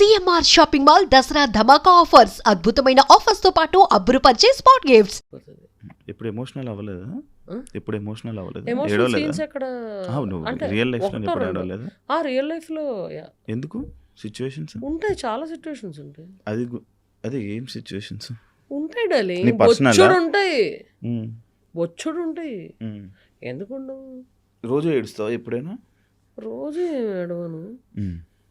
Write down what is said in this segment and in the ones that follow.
CMR shopping mall Dasara ధమాకా offers. అద్భుతమైన ఆఫర్స్తో పాటు అబ్బురుపరిచే స్పాట్ గిఫ్ట్స్. ఎప్పుడు ఎమోషనల్ అవ్వలేదు? ఆ? ఎప్పుడు ఎమోషనల్ అవ్వలేదు? ఎమోషనల్ ఏడవలేదా? సీన్స్ ఎక్కడ ఆ, నువ్వు అంటే రియల్ లైఫ్లో ఒకటో ఎప్పుడు రెండో. ఏడవలేదు? ఆ రియల్ లైఫ్లో యా, ఎందుకు? సిచ్యువేషన్స్? ఉంటాయి చాలా సిచ్యువేషన్స్ ఉంటాయి. అది గు- అది ఏం సిచ్యువేషన్స్? ఉంటాయి డాలి. నీ personal ఆ? బొచ్చుడు ఉంటాయి. బొచ్చుడు ఉంటాయి. ఎందుకు ఉండవు రోజు ఏడుస్తావు ఎప్పుడైనా? రోజు ఏం ఏడవను.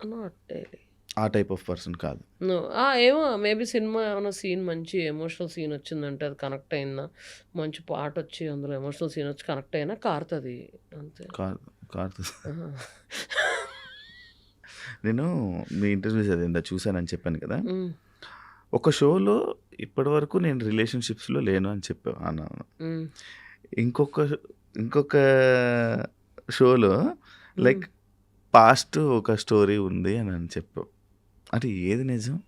Not daily. ఆ టైప్ ఆఫ్ పర్సన్ కాదు. ఆ ఏమో మేబీ సినిమా ఏమైనా సీన్ మంచి ఎమోషనల్ సీన్ వచ్చిందంటే అది కనెక్ట్ అయిందా? మంచి పాట వచ్చి అందులో ఎమోషనల్ సీన్ వచ్చి కనెక్ట్ అయినా కారుతుంది అంతే. ఆహా. నేను మీ ఇంటర్వ్యూస్ అది ఇందా చూశానని చెప్పాను కదా. ఒక షోలో ఇప్పటి వరకు నేను రిలేషన్షిప్స్లో లేను అని చెప్పా అన్నాను ఇంకొక ఇంకొక షోలో లైక్ పాస్ట్ ఒక స్టోరీ ఉంది అని అని చెప్పావు అంటే ఏది నిజం?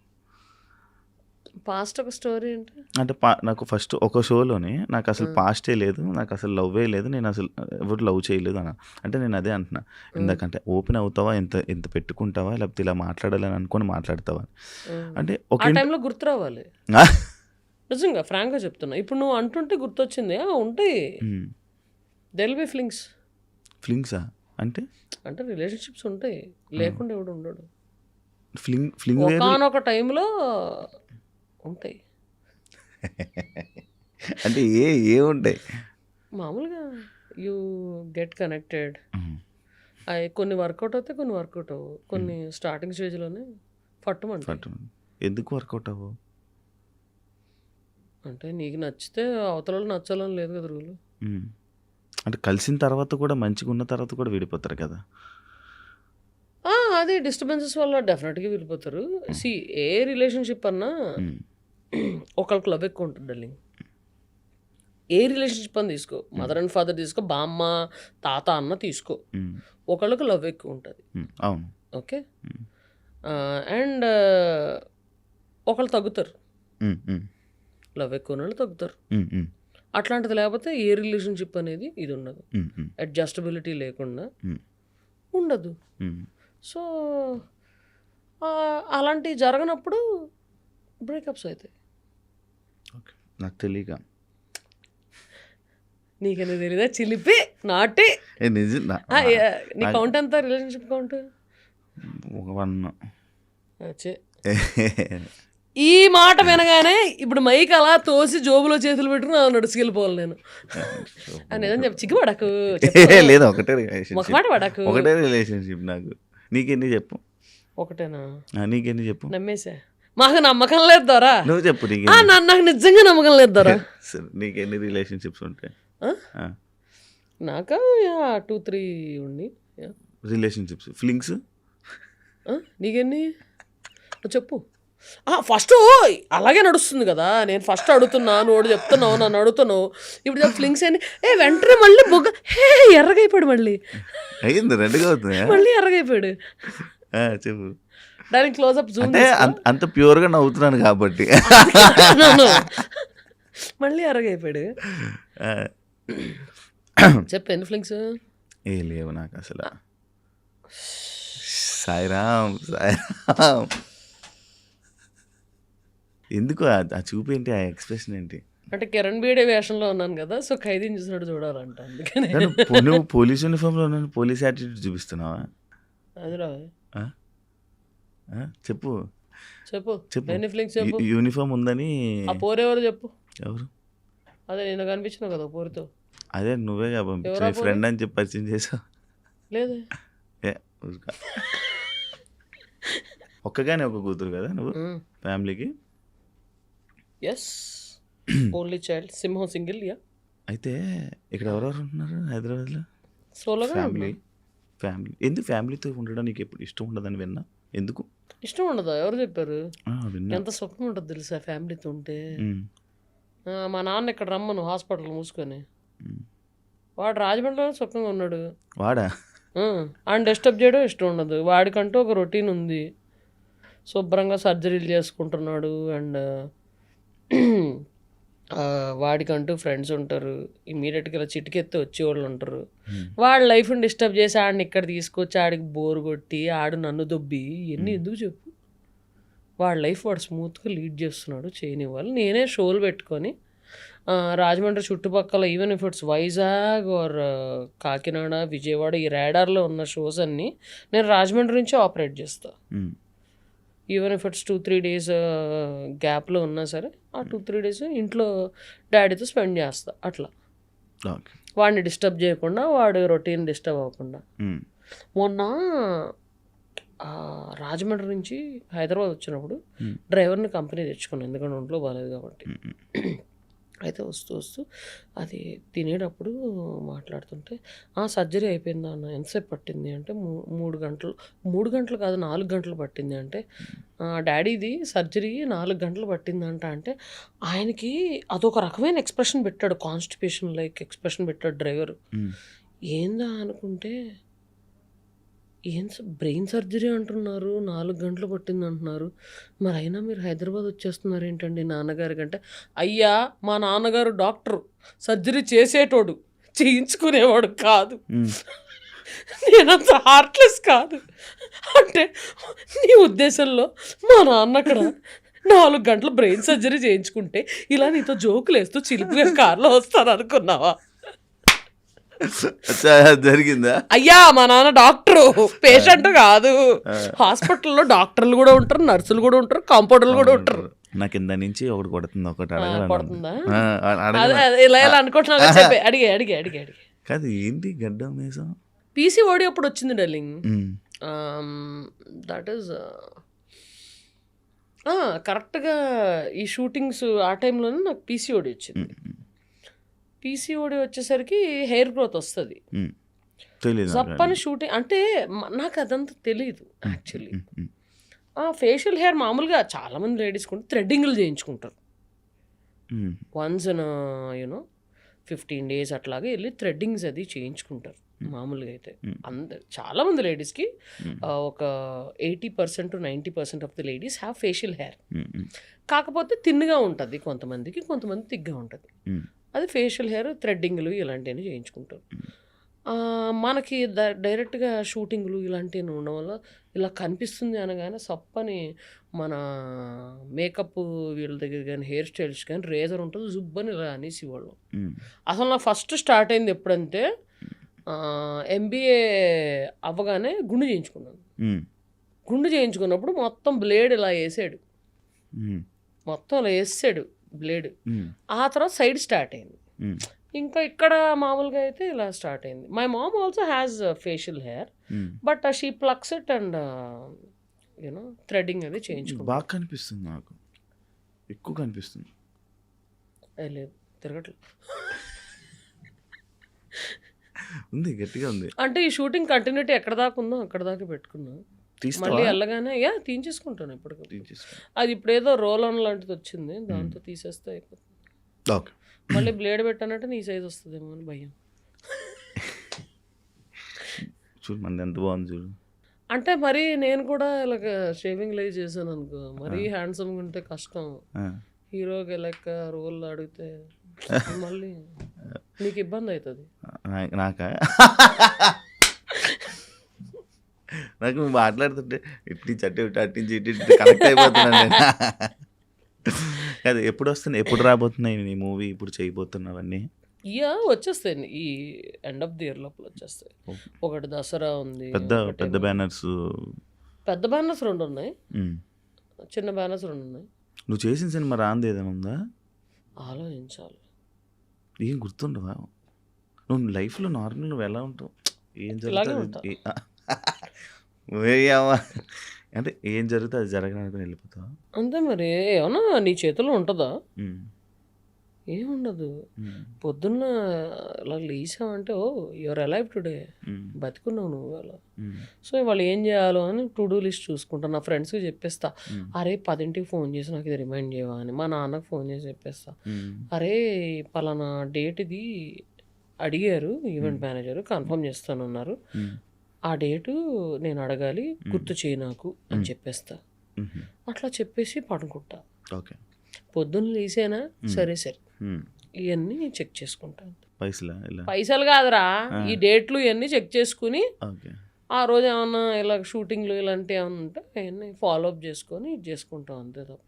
పాస్ట్ ఒక స్టోరీ అంటే? అంటే పా నాకు ఫస్ట్ ఒక షోలోనే నాకు అసలు. పాస్టే లేదు నాకు అసలు లవ్వే లేదు నేను అసలు ఎవరు లవ్ చేయలేదు అన్న. అంటే నేను అదే అంటున్నా. ఇందాకంటే ఓపెన్ అవుతావా? ఎంత ఎంత పెట్టుకుంటావా? లేకపోతే ఇలా మాట్లాడాలని అనుకొని మాట్లాడతావా. అంటే ఒక టైంలో గుర్తు రావాలి? నిజంగా ఫ్రాంక్గా చెప్తున్నా. ఇప్పుడు నువ్వు అంటుంటే గుర్తొచ్చింది. ఉంటాయి. దెల్ బి ఫ్లింగ్స్ ఫ్లింగ్సా అంటే? అంటే రిలేషన్షిప్స్ ఉంటాయి. లేకుండా ఎవడు ఉండడు. ఫ్లింగ్ ఫ్లింగ్ ఒకనొక టైంలో ఉంటాయి. అంటే ఏ ఏ ఉంటాయి? మామూలుగా యూ గెట్ కనెక్టెడ్. అవి కొన్ని వర్కౌట్ అవుతాయి కొన్ని వర్కౌట్ అవ్వవు. కొన్ని స్టార్టింగ్ స్టేజ్లోనే పట్టమంట పట్టు. ఎందుకు వర్కౌట్ అవ్వవు? అంటే నీకు నచ్చితే అవతల నచ్చాలని లేదు కదా రూలు. అంటే కలిసిన తర్వాత కూడా మంచిగా ఉన్న తర్వాత కూడా విడిపోతారు కదా. అది డిస్టర్బెన్సెస్ వల్ల డెఫినెట్గా వెళ్ళిపోతారు సి ఏ రిలేషన్షిప్ అన్నా మ్మ్. ఒకళ్ళకి లవ్ ఎక్కువ ఉంటుంది డార్లింగ్ ఏ రిలేషన్షిప్ అని తీసుకో మదర్ అండ్ ఫాదర్ తీసుకో బామ్మ తాత అన్న తీసుకో మ్మ్. ఒకళ్ళకి లవ్ ఎక్కువ ఉంటుంది. అవును ఓకే. అండ్ ఒకళ్ళు తగ్గుతారు. లవ్ ఎక్కువ వాళ్ళు తగ్గుతారు. అట్లాంటిది లేకపోతే ఏ రిలేషన్షిప్ అనేది ఇది ఉండదు. అడ్జస్టబిలిటీ లేకుండా. ఉండదు. సో అలాంటివి జరగనప్పుడు బ్రేకప్స్ అవుతాయి. ఓకే. నాకు తెలియక నీకనే తెలీదా? చిలిపి నాటి. ఏ నిజం నా- ఆ, ఏ, నీ కౌంట్ ఎంత? రిలేషన్షిప్ కౌంట్ ఒక వన్. ఈ మాట వినగానే ఇప్పుడు మైక్ అలా తోసి జోబులో చేతులు పెట్టుకుని అలా నడుచుకెళ్ళిపోవాలి నేను. నిజం చెప్పు. చిగ్గుపడకు. లేదు ఒకటే మాట పడకు. ఒకటే రిలేషన్షిప్ నాకు. నీకెన్ని చెప్పు? ఒకటేనా? నీకెన్ని చెప్పు? నమ్మేసా? మాకు నమ్మకం లేదు దొరా. నువ్వు చెప్పు నాకు నిజంగా నమ్మకం లేదు దొరా. నీకెన్ని రిలేషన్షిప్స్ ఉంటాయి? నాకా? టూ త్రీ ఉండి. రిలేషన్షిప్స్. ఫిలింగ్స్ నీకెన్ని? చెప్పు. ఫస్ట్ అలాగే నడుస్తుంది కదా నేను ఫస్ట్ అడుగుతున్నా నువ్వు చెప్తున్నావు నన్ను అడుగుతున్నావు. ఇప్పుడు ఫ్లింగ్స్ అని ఏ వెంటనే మళ్ళీ బొగ్గ హే ఎర్రగైపోయాడు మళ్ళీ. అయ్యింది రెండుగా అవుతుంది. మళ్ళీ ఎర్రగైపోయాడు. చెప్పు. దానికి క్లోజ్అప్ జూమ్ అంటే అంత- ప్యూర్గా నవ్వుతున్నాను కాబట్టి. మళ్ళీ ఎర్రగైపోయాడు. చెప్పు ఎన్ని ఫ్లింగ్స్ ఏ లేవు నాకు అసలు. సాయిరామ్ సాయిరామ్. ఎందుకు ఆ చూపు ఏంటి? ఆ ఎక్స్ప్రెషన్ ఏంటి? అంటే కిరణ్ బీడే వేషంలో ఉన్నాను కదా సో ఖైదీని చూసినట్టు చూడాలంట అందుకని. నువ్వు పోలీస్ యూనిఫామ్లో ఉన్నాను పోలీస్ యాటిట్యూడ్ చూపిస్తున్నావా? అది రా ఆ? ఆ? చెప్పు. చెప్పు. చెప్పు. యూనిఫామ్ ఉందని ఆ పోరెవరు చెప్పు. ఎవరు? అదే నేను కనిపించినావు కదా పోరుతో. అదే నువ్వే పంపించు పోరు? ఫ్రెండ్ అని చెప్పి పరిచయం చేసావు. లేదే. ఒక్కగానే ఒక కూతురు కదా నువ్వు? ఫ్యామిలీకి? ఎస్ ఓన్లీ చైల్డ్ సింహం సింగిల్ యా అయితే ఇక్కడ ఎవరెవరు ఉంటున్నారు హైదరాబాద్లో? సోలోగా ఫ్యామిలీ ఫ్యామిలీ ఎందుకు ఫ్యామిలీతో ఉండడం నీకు ఎప్పుడు ఇష్టం ఉండదని విన్నా? ఎందుకు? ఇష్టం ఉండదా? ఎవరు చెప్పారు? ఎంత సుఖం ఉంటుంది తెలుసా ఫ్యామిలీతో ఉంటే? మా నాన్న ఇక్కడ రమ్మను హాస్పిటల్ మూసుకొని. వాడు రాజమండ్రిలో సుఖంగా ఉన్నాడు. వాడా? ఆయన డిస్టర్బ్ చేయడం ఇష్టం ఉండదు. వాడికంటూ ఒక రొటీన్ ఉంది. శుభ్రంగా సర్జరీలు చేసుకుంటున్నాడు అండ్ వాడికంటూ ఫ్రెండ్స్ ఉంటారు. ఇమీడియట్గా ఇలా చిటికెత్తి వచ్చేవాళ్ళు ఉంటారు. వాడి లైఫ్ని డిస్టర్బ్ చేసి ఆడిని ఇక్కడ తీసుకొచ్చి ఆడికి బోర్ కొట్టి ఆడు నన్ను దొబ్బి ఇవన్నీ ఎందుకు చెప్పు? వాడి లైఫ్ వాడు స్మూత్గా లీడ్ చేస్తున్నాడు చేయనివ్వాలి. నేనే షోలు పెట్టుకొని రాజమండ్రి చుట్టుపక్కల even if it's Vizag or Kakinada Vijayawada ఈ రేడార్లో ఉన్న షోస్ అన్నీ నేను రాజమండ్రి నుంచి ఆపరేట్ చేస్తాను ఉమ్, even if it's two three days గ్యాప్లో ఉన్నా సరే ఆ టూ త్రీ డేస్ ఇంట్లో డాడీతో స్పెండ్ చేస్తా అట్లా. వాడిని డిస్టర్బ్ చేయకుండా వాడు రొటీన్ డిస్టర్బ్ అవ్వకుండా. ఉమ్, మొన్న రాజమండ్రి నుంచి హైదరాబాద్ వచ్చినప్పుడు Hmm. డ్రైవర్ని కంపెనీ తెచ్చుకున్నాను ఎందుకంటే ఒంట్లో బాగాలేదు కాబట్టి. ఉమ్, అయితే వస్తూ వస్తూ అది తినేటప్పుడు మాట్లాడుతుంటే ఆ సర్జరీ అయిపోయిందా అన్న? ఎంతసేపు పట్టింది? అంటే మూ- మూడు గంటలు మూడు గంటలు కాదు నాలుగు గంటలు పట్టింది అంటే "ఆ, డాడీది సర్జరీ నాలుగు గంటలు పట్టిందంట అంటే ఆయనకి అదొక రకమైన ఎక్స్ప్రెషన్ పెట్టాడు కాన్స్టిపేషన్ లైక్ ఎక్స్ప్రెషన్ పెట్టాడు డ్రైవర్. ఏందా అనుకుంటే ఏం బ్రెయిన్ సర్జరీ అంటున్నారు నాలుగు గంటలు పట్టింది అంటున్నారు. మరి అయినా మీరు హైదరాబాద్ వచ్చేస్తున్నారు ఏంటండి నాన్నగారి కంటే? అయ్యా మా నాన్నగారు డాక్టరు సర్జరీ చేసేటోడు చేయించుకునేవాడు కాదు. నేనంత హార్ట్లెస్ కాదు. అంటే నీ ఉద్దేశంలో మా నాన్న అక్కడ నాలుగు గంటలు బ్రెయిన్ సర్జరీ చేయించుకుంటే ఇలా నీతో జోకులు వేస్తూ చిలిపిగా కార్లో వస్తాను అనుకున్నావా జరిగిందా? అయ్యా మా నాన్న డాక్టరు. పేషెంట్ కాదు. హాస్పిటల్లో డాక్టర్లు కూడా ఉంటారు నర్సులు కూడా ఉంటారు కాంపౌండర్లు కూడా ఉంటారు. నాకు కింద నుంచి ఒకటి కొడుతుంది ఒకటి అడగాలి ఇలా ఇలా అనుకుంటున్నా చెప్పే. అడిగే అడిగే అడిగే అడిగే. కాదు ఏంటి గడ్డ మీసం? పీసీఓడి అప్పుడు వచ్చింది డార్లింగ్? దట్ ఈస్ కరెక్ట్గా ఈ షూటింగ్స్ ఆ టైంలోనే నాకు పీసీఓడి వచ్చింది. పీసీఓడి వచ్చేసరికి హెయిర్ గ్రోత్ వస్తుంది. జప్పని షూటింగ్ అంటే నాకు అదంతా తెలియదు యాక్చువల్లీ ఫేషియల్ హెయిర్ మామూలుగా చాలామంది లేడీస్ కూడా థ్రెడ్డింగ్లు చేయించుకుంటారు. Once in you know fifteen days అట్లాగే వెళ్ళి థ్రెడ్డింగ్స్ అది చేయించుకుంటారు మామూలుగా అయితే. అందరు చాలామంది లేడీస్కి. ఒక eighty percent ninety percent of the ladies have facial hair కాకపోతే తిన్నుగా ఉంటుంది కొంతమందికి కొంతమంది తిగ్గా ఉంటుంది. అది ఫేషియల్ హెయిర్ థ్రెడ్డింగ్లు ఇలాంటివన్నీ చేయించుకుంటారు. మనకి ద- డైరెక్ట్గా షూటింగ్లు ఇలాంటివి ఉండడం వల్ల ఇలా కనిపిస్తుంది అనగానే సప్పని మన మేకప్ వీళ్ళ దగ్గర కానీ హెయిర్ స్టైల్స్ కానీ రేజర్ ఉంటుంది జుబ్బని ఇలా అనేసి వాళ్ళు అసలు నా ఫస్ట్ స్టార్ట్ అయింది ఎప్పుడంటే ఎంబీఏ అవ్వగానే గుండు చేయించుకున్నాను. గుండు చేయించుకున్నప్పుడు మొత్తం బ్లేడ్ ఇలా వేసాడు. మొత్తం ఇలా వేసాడు. బ్లేడ్. ఆ తర్వాత సైడ్ స్టార్ట్ అయింది. ఇంకా ఇక్కడ మామూలుగా అయితే ఇలా స్టార్ట్ అయింది. My mom. Also has facial hair. But she plucks it and you know threading అది చేయించుకుంటా బాగా కనిపిస్తుంది నాకు. ఎక్కువ కనిపిస్తుంది. లేదు తిరగట్లేదు ఉంది గట్టిగా ఉంది. అంటే ఈ షూటింగ్ కంటిన్యూటీ ఎక్కడ దాకా ఉందో అక్కడ దాకా పెట్టుకున్నా. మళ్ళీ వెళ్ళగానే యా తీయించేసుకుంటాను ఇప్పటికి తీసేసుకో. అది ఇప్పుడు ఏదో రోల్ ఆన్ లాంటిది వచ్చింది దాంతో తీసేస్తే అయిపోతుంది. ఓకే. మళ్ళీ బ్లేడ్ పెట్టానంటే నీ సైజ్ వస్తుందేమో అని భయం. చూడు మంది ఎంత బాగుంది చూడు. అంటే మరి నేను కూడా ఇలాగ షేవింగ్ లైవ్ చేశాను అనుకో మరీ హ్యాండ్సమ్గా ఉంటే కష్టం. హీరోకి లెక్క రోల్ అడిగితే మళ్ళీ నీకు ఇబ్బంది అవుతుంది. నాకా? నాకు నువ్వు మాట్లాడుతుంటే ఇట్టి చట్టి ఇటు అట్టించి ఇటు ఇటు కనెక్ట్ అయిపోతున్నాను నేను. కాదు ఎప్పుడు వస్తున్నాయి? ఎప్పుడు రాబోతున్నాయి నీ మూవీ? ఇప్పుడు చేయబోతున్నవన్నీ? ఇయా వచ్చేస్తాయి. ఈ ఎండ్ ఆఫ్ ది ఇయర్ లోపల వచ్చేస్తాయి. ఒకటి దసరా ఉంది పెద్ద పెద్ద బ్యానర్స్ పెద్ద బ్యానర్స్ రెండు ఉన్నాయి. చిన్న బ్యానర్స్ రెండు ఉన్నాయి. నువ్వు చేసిన సినిమా రాంది ఏదైనా ఉందా? ఆలోచించాలి. ఏం గుర్తుండవా? నువ్వు లైఫ్లో నార్మల్ నువ్వు ఎలా ఉంటావు? ఏం జరుగుతుంది? అంటే ఏం జరుగుతుంది అది జరగడానికి వెళ్ళిపోతావా? అంతే మరి. ఏమన్నా నీ చేతిలో ఉంటుందా? ఏముండదు పొద్దున్న ఇలా లేసావంటే ఓ యువర్ అలైవ్ టుడే బతుకున్నావు నువ్వు అలా సో వాళ్ళు ఏం చేయాలో అని టు డూ లిస్ట్ చూసుకుంటా. నా ఫ్రెండ్స్కి చెప్పేస్తా. అరే పదింటికి ఫోన్ చేసి నాకు ఇది రిమైండ్ చేయవా అని. మా నాన్నకు ఫోన్ చేసి చెప్పేస్తా. అరే పలానా డేట్ ఇది అడిగారు ఈవెంట్ మేనేజర్ కన్ఫర్మ్ చేస్తానన్నారు. ఆ డేటు నేను అడగాలి గుర్తు చేయి నాకు అని చెప్పేస్తా. అట్లా చెప్పేసి పడుకుంటా. ఓకే. పొద్దున్న లేసేనా? సరే సరే. ఇవన్నీ చెక్ చేసుకుంటాను పైసలా పైసలు కాదురా. ఈ డేట్లు ఇవన్నీ చెక్ చేసుకుని ఆ రోజు ఏమన్నా ఇలా షూటింగ్లు ఇలాంటివి ఏమన్నా ఉంటే అవన్నీ ఫాలో అప్ చేసుకొని ఇది చేసుకుంటాం అంతే తప్ప.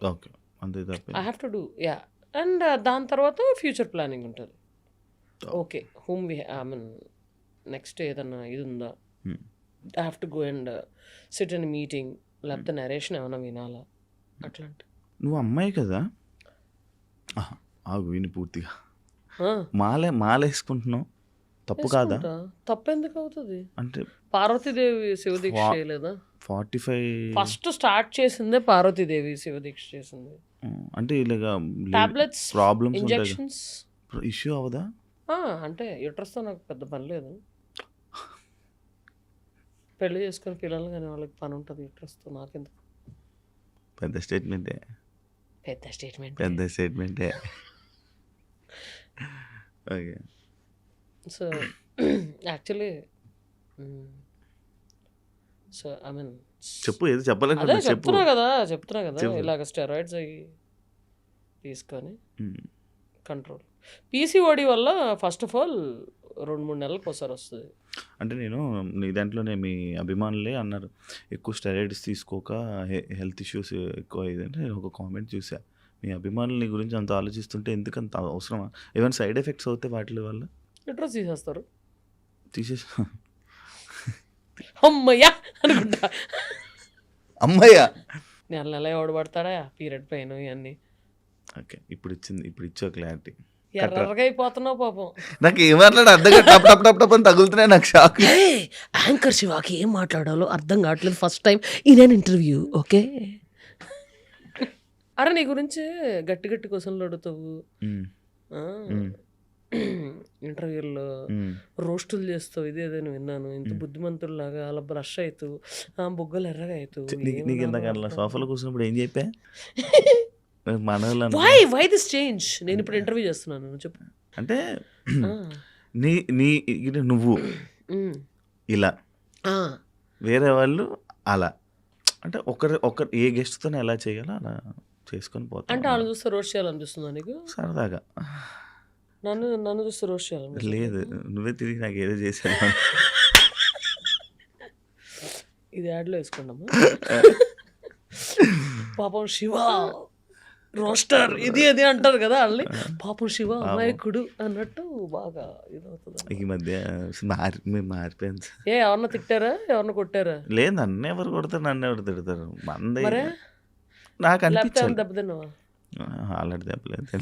ఓకే. అంతే తప్ప. I have to do yeah and దాని తర్వాత ఫ్యూచర్ ప్లానింగ్ ఉంటుంది. Okay. Hmm we I mean next ఏదన్నా ఇది ఉందా Hmm. I have to go and sit in meeting లేకపోతే నరేషన్ ఏమైనా వినాలా? అట్లాంటి. నువ్వు అమ్మాయి కదా? ఆగు విని పూర్తిగా. మాలే మాల వేసుకుంటున్నావు తప్పు కాదా. తప్పు ఎందుకు అవుతుంది? అంటే పార్వతీదేవి శివదీక్ష చేయలేదా? ఫార్టీ ఫైవ్ ఫస్ట్ స్టార్ట్ చేసిందే పార్వతీదేవి శివదీక్ష చేసింది. అంటే ఇలాగా టాబ్లెట్స్ ప్రాబ్లమ్స్ ఇంజెక్షన్స్ ఇష్యూ అవదా? అంటే యూట్రస్తో నాకు పెద్ద పని లేదు. పెళ్ళి చేసుకుని పిల్లలు కానీ వాళ్ళకి పని ఉంటుంది యూట్రస్తో నాకెందుకు? పెద్ద స్టేట్మెంటే. పెద్ద స్టేట్మెంట్. పెద్ద స్టేట్మెంటే. Okay. So actually so I mean చెప్పు ఏదో అదే చెప్పాలనుకుంటున్నా చెప్పు. చెప్తున్నా కదా చెప్తున్నా కదా. ఇలాగ స్టెరాయిడ్స్ అవి తీసుకొని. కంట్రోల్. పీసీఓడి వల్ల ఫస్ట్ ఆఫ్ ఆల్ రెండు మూడు నెలలకు ఒకసారి వస్తుంది. అంటే నేను నీ దాంట్లోనే మీ అభిమానులే అన్నారు. ఎక్కువ స్టెరాయిడ్స్ తీసుకోక హెల్త్ ఇష్యూస్ ఎక్కువ అయ్యిందంటే నేను ఒక కామెంట్ చూసా మీ అభిమానులు గురించి అంత ఆలోచిస్తుంటే ఎందుకంత అవసరమా? ఏమైనా సైడ్ ఎఫెక్ట్స్ అవుతాయి వాటి వల్ల? యూట్రస్ తీసేస్తారు? తీసేసి. అమ్మయ్యా! అనుకుంటా. అమ్మయ్యా! నెల నెల ఎవడు పడతాడా? పీరియడ్ పెయిన్ ఇవన్నీ. ఓకే ఇప్పుడు ఇచ్చింది ఇప్పుడు ఇచ్చా క్లారిటీ. ఎర్రగా అయిపోతున్నావు పాపం. నాకు ఏం మాట్లాడు అర్థం. టప్ టప్ టప్ టప్ అని తగులుతున్నాయి నాకు షాక్ యాంకర్ శివాకి ఏం మాట్లాడాలో అర్థం కావట్లేదు first time in interview okay? అరే నీ గురించి గట్టి గట్టి క్వశ్చన్లు అడుగుతావు. ఇంటర్వ్యూల్లో రోస్టులు చేస్తావు ఇదే నేను విన్నాను. ఇంత బుద్ధిమంతుల్లాగా అలా బ్రష్ అవుతావు బుగ్గలు ఎర్రగా అవుతావు నీకు అట్లా సోఫాలో కూర్చున్నప్పుడు ఏం చెప్పా? మన వై వై దిస్ చేంజ్ నేను ఇప్పుడు ఇంటర్వ్యూ చేస్తున్నాను చెప్పు. అంటే ఆ, నీ నీ ఇది నువ్వు. ఉమ్, ఇలా. ఆ, వేరే వాళ్ళు అలా. అంటే ఒకరి ఒకరు ఏ గెస్ట్తో ఎలా చేయాలో అలా చేసుకొని అంటే పోతాం వాళ్ళు చూస్తే రోస్ట్ చేయాలనిపిస్తుందా నీకు? సరదాగా. నన్ను నన్ను చూస్తే రోస్ట్ చేయాలనిపిస్తుందా లేదు నువ్వే తిరిగి నాకు ఏదో చేసాను ఇది యాడ్లో వేసుకున్నాము పాపం శివ. రోస్టర్ ఇది అది అంటారు కదా వాళ్ళని పాపం శివ అమాయకుడు అన్నట్టు బాగా ఇదవుతుంది ఈ మధ్య మారి మీరు మారిపోయింది ఏ ఎవరన్నా తిట్టారా? ఎవరన్నా కొట్టారా? లేదు నన్ను ఎవరు కొడతారు? నన్ను ఎవరు తిడతారు? మంది. నాకు ఏమన్నా దెబ్బతిన్నావా? ఆల్రెడీ దెబ్బలేదు.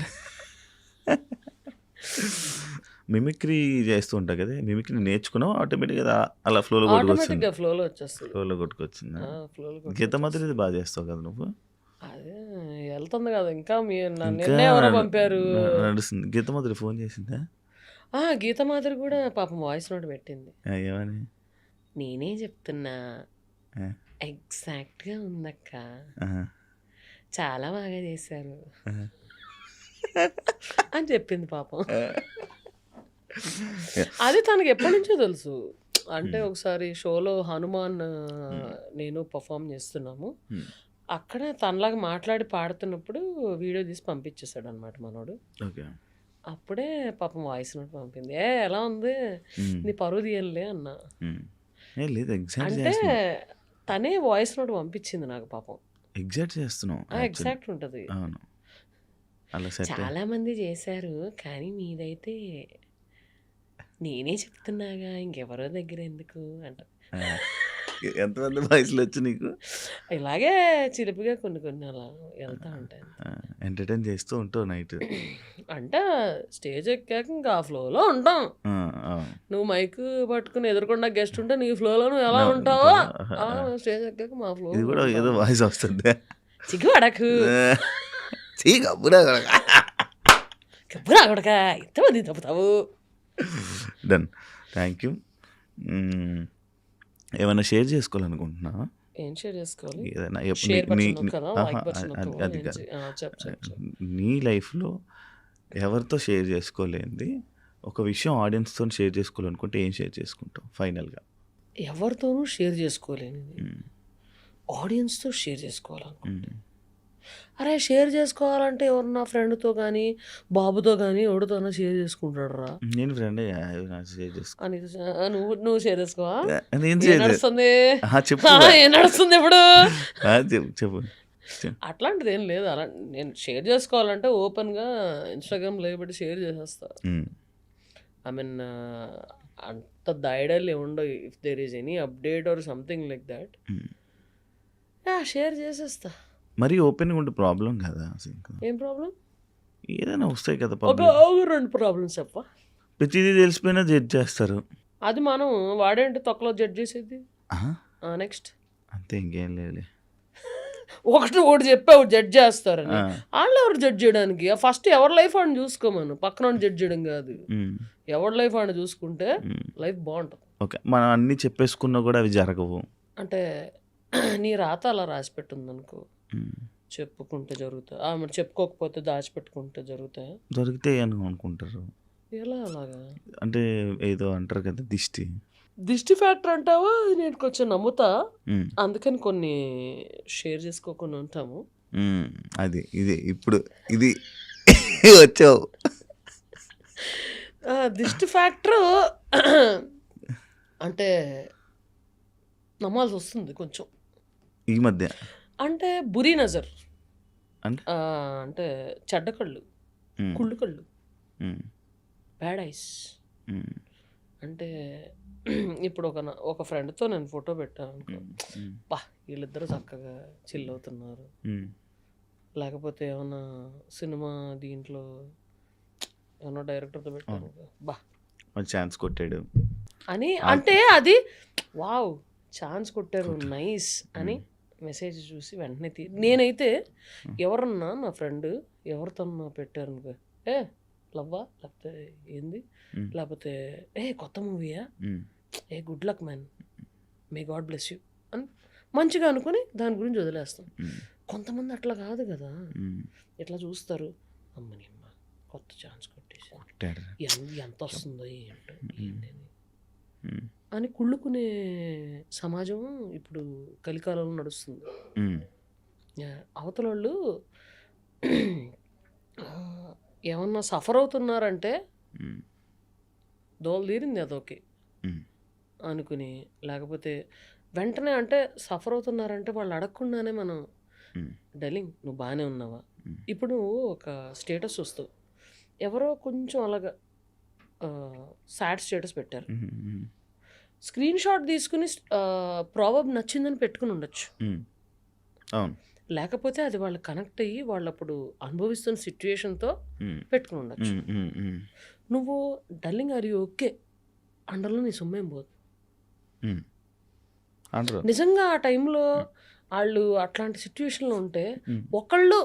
మిమిక్రీ చేస్తూ ఉంటా కదా మిమిక్రీ నేర్చుకున్నావు? ఆటోమేటిక్గా అలా ఫ్లోలో కొట్టుకొచ్చింది. ఫ్లోలో వచ్చేస్తుంది. ఫ్లోలో కొట్టుకొచ్చింది? గీత మాత్రం ఇది బాగా చేస్తావు కదా నువ్వు? అదే వెళ్తుంది కదా. ఇంకా మీ ఇంకా నిన్న ఎవరో పంపారు. నడుస్తుంది. గీత మాదిరి ఫోన్ చేసిందా? ఆ గీత మాదిరి కూడా పాపం వాయిస్ నోట్ పెట్టింది. ఏమని నేనే చెప్తున్నా. ఆ, ఎగ్జాక్ట్గా ఉందక్క. చాలా బాగా చేశారు. అని చెప్పింది పాపం. అది తనకి ఎప్పటి నుంచో తెలుసు. అంటే ఒకసారి షోలో హనుమాన్ ఆ, నేను పర్ఫామ్ చేస్తున్నాము. Hmm. అక్కడ తనలాగా మాట్లాడి పాడుతున్నప్పుడు వీడియో తీసి పంపించేశాడు అనమాట మనోడు. ఓకే. అప్పుడే పాపం వాయిస్ నోట్ పంపింది. ఏ ఎలా ఉంది? నీ పరువు తీయలే అన్న. లేదు ఎగ్జాక్ట్ అంటే తనే వాయిస్ నోట్ పంపించింది నాకు పాపం. ఎగ్జాక్ట్ చేస్తున్నావు actually. ఎగ్జాక్ట్ ఉంటుంది. అవును. అలా సెట్ చాలా మంది చేశారు కానీ మీదైతే నేనే చెప్తున్నాగా ఇంకెవరో దగ్గర ఎందుకు? అంట. ఎంతమంది వయసులో వచ్చి నీకు? ఇలాగే చిలిపిగా కొన్ని కొన్ని అలా వెళ్తా ఉంటాయి ఎంటర్టైన్ చేస్తూ ఉంటావు నైట్. అంటే స్టేజ్ ఎక్కాక ఇంకా ఆ ఫ్లోలో ఉంటాం. నువ్వు మైక్ పట్టుకుని ఎదురుకుండా గెస్ట్ ఉంటే నీ ఫ్లోలో నువ్వు ఎలా ఉంటావో స్టేజ్ ఎక్కాక మా ఫ్లో ఇది కూడా ఏదో వాయిస్ వస్తుంది. చిగ్గు అడకు చీ కబ్బురా కబ్బురా కొడక. ఎంతమంది తప్పుతావు. డన్ థ్యాంక్ యూ ఏమైనా షేర్ చేసుకోవాలనుకుంటున్నావా? ఏం షేర్ చేసుకోవాలి? ఏదైనా అది- కాదు. నీ లైఫ్లో ఎవరితో షేర్ చేసుకోలేనిది ఒక విషయం ఆడియన్స్తో షేర్ చేసుకోవాలనుకుంటే ఏం షేర్ చేసుకుంటావు? ఫైనల్గా. ఎవరితోనూ షేర్ చేసుకోలేనిది. ఆడియన్స్తో షేర్ చేసుకోవాలనుకుంటే. అరే షేర్ చేసుకోవాలంటే ఎవరన్నా ఫ్రెండ్తో కానీ బాబుతో కానీ ఎవరితోనో షేర్ చేసుకుంటాడు రా నేను ఫ్రెండ్ షేర్ చేసుకో. నువ్వు నువ్వు షేర్ చేసుకోవా? చేయలేదు నడుస్తుంది? ఇప్పుడు? చెప్పు. అట్లాంటిది ఏం లేదు. అలా నేను షేర్ చేసుకోవాలంటే ఓపెన్గా ఇన్స్టాగ్రామ్ లేబట్టి షేర్ చేసేస్తా. ఐ మీన్ అంత దైడలు ఉండవు if there is any update or something like that. Share చేసేస్తా. మరీ ఓపెన్గా ఉంటే ప్రాబ్లం కదా. ఏం ప్రాబ్లం ఏదైనా వస్తాయి కదా ఒక పబ్లిక్. ఒక రెండు ప్రాబ్లమ్స్ చెప్ప. ప్రతిదీ తెలిసిపోయినా జడ్జ్ చేస్తారు. అది మనం వాడేంటి తొక్కలో జడ్జ్ చేసేది? నెక్స్ట్. అంతే ఇంకేం లేదు ఒకటి ఒకటి చెప్పావు జడ్జ్ చేస్తారని. వాళ్ళు ఎవరు జడ్జ్ చేయడానికి? ఫస్ట్ ఎవరి లైఫ్ అని చూసుకోమను. పక్కన జడ్జ్ చేయడం కాదు. ఎవరి లైఫ్ అని చూసుకుంటే లైఫ్ బాగుంటుంది. ఓకే మనం అన్నీ చెప్పేసుకున్నా కూడా అవి జరగవు. అంటే నీ రాత అలా రాసి పెట్టింది అనుకో. చెప్పుకుంటే జరుగుతాయి. ఆ, మరి చెప్పుకోకపోతే దాచిపెట్టుకుంటే జరుగుతాయి? దొరికితే అని అనుకుంటారు ఎలా అలాగా? అంటే ఏదో అంటారు కదా దిష్టి. దిష్టి ఫ్యాక్టర్ అంటావా? నేను కొంచెం నమ్ముతా. అందుకని కొన్ని షేర్ చేసుకోకుండా ఉంటాము. అది ఇది ఇప్పుడు ఇది వచ్చావు. దిష్టి ఫ్యాక్టర్ అంటే నమ్మాల్సి వస్తుంది కొంచెం. ఈ మధ్య? అంటే బురీ నజర్. అంటే? చెడ్డ కళ్ళు కుళ్ళు కళ్ళు. బ్యాడ్ ఐస్ అంటే ఇప్పుడు ఒక ఒక ఫ్రెండ్తో నేను ఫోటో పెట్టాను అనుకో. బా వీళ్ళిద్దరూ చక్కగా చిల్ అవుతున్నారు. లేకపోతే ఏమన్నా సినిమా దీంట్లో ఏమన్నా డైరెక్టర్తో పెట్టాను బా. ఛాన్స్ కొట్టాడు. అని అంటే అది వావ్ ఛాన్స్ కొట్టారు నైస్ అని మెసేజ్ చూసి వెంటనే తీ నేనైతే ఎవరన్నా నా ఫ్రెండ్ ఎవరితోన్నా పెట్టారు ఏ లవ్వా? లేకపోతే ఏంది. లేకపోతే ఏ కొత్త మూవీయా? ఏ good luck man. May God bless you. అని మంచిగా అనుకుని దాని గురించి వదిలేస్తాం. కొంతమంది అట్లా కాదు కదా. ఇట్లా చూస్తారు? అమ్మని అమ్మ కొత్త ఛాన్స్ కొట్టేసి ఎంత వస్తుందో ఏంటో ఏంటి అని. కుళ్ళుకునే సమాజం ఇప్పుడు కలికాలంలో నడుస్తుంది. అవతల వాళ్ళు ఏమన్నా సఫర్ అవుతున్నారంటే ఉమ్, దోలు తీరింది అదొకే. అనుకుని లేకపోతే వెంటనే అంటే సఫర్ అవుతున్నారంటే వాళ్ళు అడగకుండానే మనం డలింగ్ నువ్వు బాగానే ఉన్నావా. ఇప్పుడు నువ్వు ఒక స్టేటస్ చూస్తావు ఎవరో కొంచెం అలాగా సాడ్ స్టేటస్ పెట్టారు. స్క్రీన్ షాట్ తీసుకుని ప్రాబబ్ నచ్చిందని పెట్టుకుని ఉండొచ్చు. అవును. లేకపోతే అది వాళ్ళు కనెక్ట్ అయ్యి వాళ్ళు అప్పుడు అనుభవిస్తున్న సిచ్యుయేషన్తో ఉమ్, పెట్టుకుని ఉండొచ్చు. నువ్వు డల్లింగ్ అరి ఓకే అండర్లో నీ సొమ్మేం పోదు. నిజంగా ఆ టైంలో వాళ్ళు అట్లాంటి సిచ్యువేషన్లో ఉంటే ఒకళ్ళు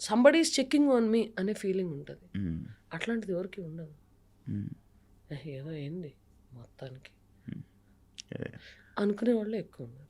somebody is checking on me అనే ఫీలింగ్ ఉంటుంది. అట్లాంటిది ఎవరికి ఉండదు. ఉమ్. "ఏ, ఏదో ఏంది మొత్తానికి. అనుకునే వాళ్ళే ఎక్కువ ఉన్నారు